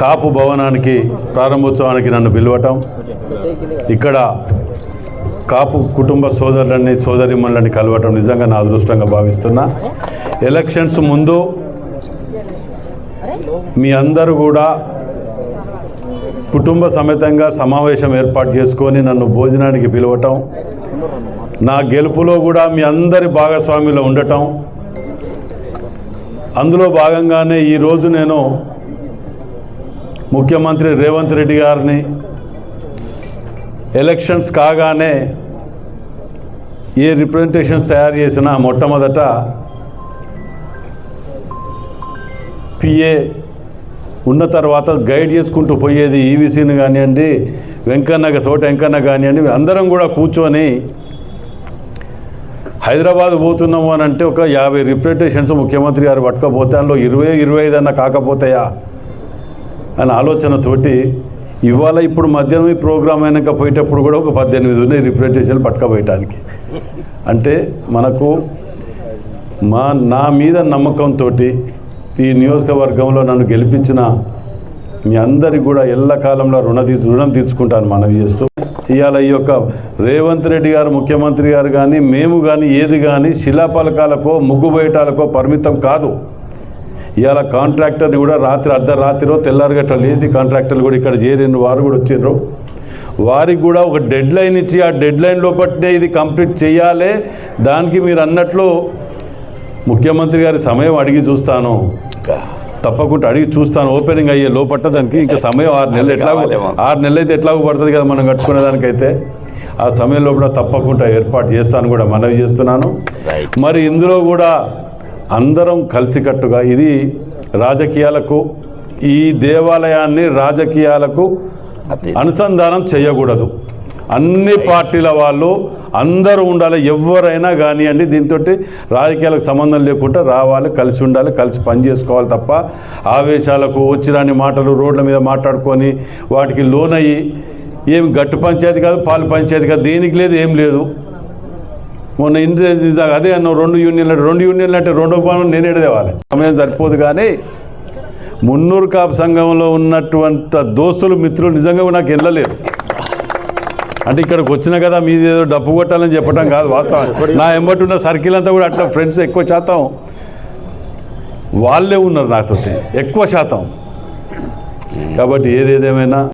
కాపు భవనానికి ప్రారంభోత్సవానికి నన్ను పిలవటం ఇక్కడ కాపు కుటుంబ సోదరులని సోదరిమణులని కలవటం నిజంగా నా అదృష్టంగా భావిస్తున్నా. ఎలక్షన్స్ ముందు మీ అందరూ కూడా కుటుంబ సమేతంగా సమావేశం ఏర్పాటు చేసుకొని నన్ను భోజనానికి పిలవటం నా గెలుపులో కూడా మీ అందరి భాగస్వామిలో ఉండటం అందులో భాగంగానే ఈరోజు నేను ముఖ్యమంత్రి రేవంత్ రెడ్డి గారిని ఎలక్షన్స్ కాగానే ఏ రిప్రజెంటేషన్స్ తయారు చేసినా మొట్టమొదట పిఏ ఉన్న తర్వాత గైడ్ చేసుకుంటూ పోయేది ఈవీసీని కానివ్వండి వెంకన్న తోట వెంకన్న కానివ్వండి అందరం కూడా కూర్చొని హైదరాబాద్ పోతున్నాము అని అంటే ఒక యాభై రిప్రజెంటేషన్స్ ముఖ్యమంత్రి గారు పట్టుకపోతే అందులో ఇరవై ఇరవై ఐదు అన్న కాకపోతాయా? అని ఆలోచనతోటి ఇవాళ ఇప్పుడు మధ్యాహ్నం ఈ ప్రోగ్రాం అయినాక పోయేటప్పుడు కూడా ఒక పద్దెనిమిది ఉన్నాయి రిప్రజెంటేషన్లు పట్టుకపోయటానికి. అంటే మనకు మా నా మీద నమ్మకంతో ఈ నియోజకవర్గంలో నన్ను గెలిపించిన మీ అందరికి కూడా ఎల్లకాలంలో రుణ తీ రుణం తీర్చుకుంటాను మనవి చేస్తూ ఇవాళ ఈ యొక్క రేవంత్ రెడ్డి గారు ముఖ్యమంత్రి గారు కానీ మేము కానీ ఏది కానీ శిలాపలకాలకో ముగ్గు బయటాలకో పరిమితం కాదు. ఇవాళ కాంట్రాక్టర్ని కూడా రాత్రి అర్ధరాత్రిలో తెల్లారిగట్ల లేచి కాంట్రాక్టర్లు కూడా ఇక్కడ చేరిన వారు కూడా వచ్చిండ్రు వారికి కూడా ఒక డెడ్ లైన్ ఇచ్చి ఆ డెడ్ లైన్ లోపట్నే ఇది కంప్లీట్ చేయాలి దానికి మీరు అన్నట్లు ముఖ్యమంత్రి గారి సమయం అడిగి చూస్తాను. తప్పకుండా అడిగి చూస్తాను. ఓపెనింగ్ అయ్యే లోపట్ట దానికి ఇంకా సమయం ఆరు నెలలు ఎట్లాగో ఆరు నెలలు అయితే ఎట్లాగో పడుతుంది కదా మనం కట్టుకునే దానికైతే. ఆ సమయం లోపల తప్పకుండా ఏర్పాటు చేస్తాను కూడా మనవి చేస్తున్నాను. మరి ఇందులో కూడా అందరం కలిసికట్టుగా ఇది రాజకీయాలకు ఈ దేవాలయాన్ని రాజకీయాలకు అనుసంధానం చేయకూడదు. అన్ని పార్టీల వాళ్ళు అందరూ ఉండాలి ఎవరైనా కానివ్వండి దీంతో రాజకీయాలకు సంబంధం లేకుండా రావాలి కలిసి ఉండాలి కలిసి పని చేసుకోవాలి తప్ప ఆవేశాలకు వచ్చిరాని మాటలు రోడ్ల మీద మాట్లాడుకొని వాటికి లోనయ్యి ఏం గట్టు పంచాయతీ కాదు పాలు పంచాయతీ కాదు దేనికి లేదు ఏం లేదు. మొన్న ఇంద్ర అదే అన్న రెండు యూనియన్లు రెండు యూనియన్లు అంటే రెండో పాలన నేనే ఎడదేవాలి. సమయం సరిపోదు కానీ మున్నూరు కాపు సంఘంలో ఉన్నటువంటి దోస్తులు మిత్రులు నిజంగా నాకు వెళ్ళలేదు అంటే ఇక్కడికి వచ్చిన కదా మీది ఏదో డప్పు కొట్టాలని చెప్పడం కాదు వాస్తవం. నా ఎంబటి ఉన్న సర్కిల్ అంతా కూడా అట్లా ఫ్రెండ్స్ ఎక్కువ శాతం వాళ్ళే ఉన్నారు నాతోటి. ఎక్కువ శాతం. కాబట్టి ఏదేదేమైనా